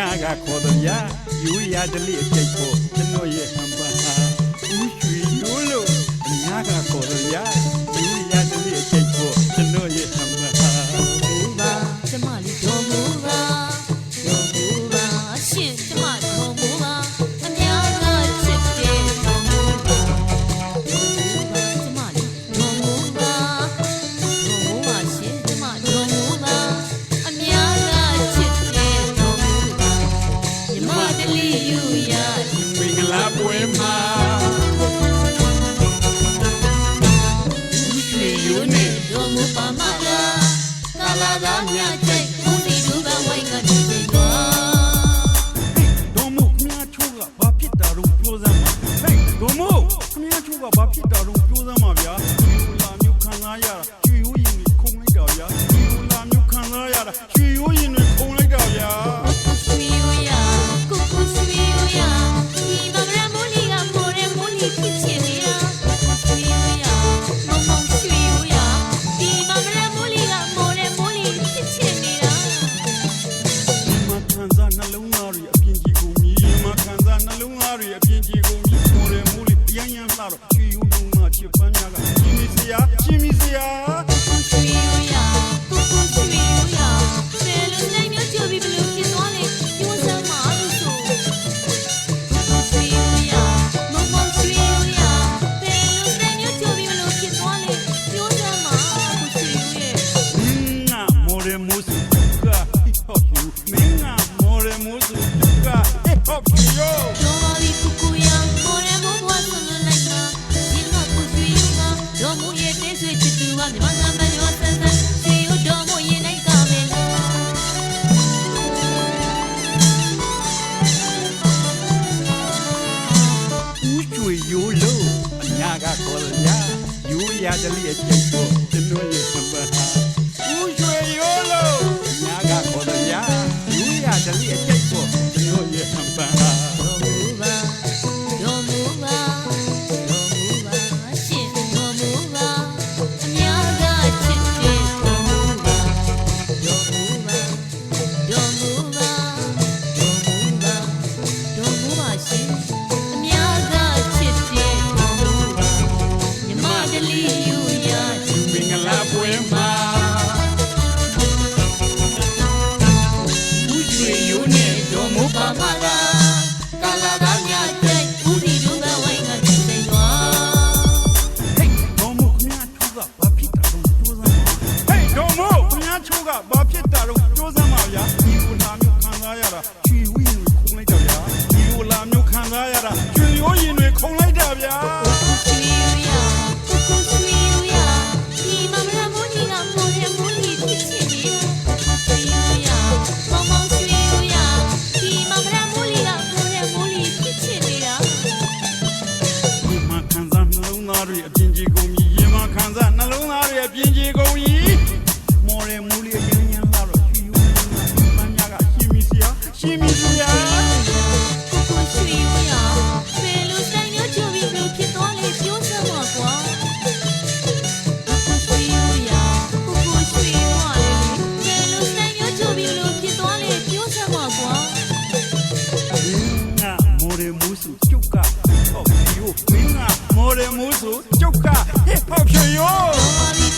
ညာကခေါ်သဗျာယူရဒလိအကျိတ်ဖို့ ပါမလားကာလာသားများကြိုက်ဘုံဒီလူကဝိုင်းကနေနေပါဒုံမို့ခမရချိုးကဘာဖြစ်တာတော့ပြောစမ်းပါဟေးဒုံမို့ခမရချိုးကဘာဖြစ်တာတော့ပြောစမ်းပါဗျာဒီလိုလာမျိုးခံစားရတာကျွေရိုးရင်ခုန်လိုက်တာဗျာဒီလိုလာမျိုးခံစားရတာကျွေရိုးရင် out the lead. တာကျွေရိုးရင်တွေခုံလိုက်တာဗျာ မိုးစုကျုပ်က hip hop ဖြူရိုးမင်းကမော်ဒယ်မိုးစုကျုပ်က hip hop ဖြူရိုး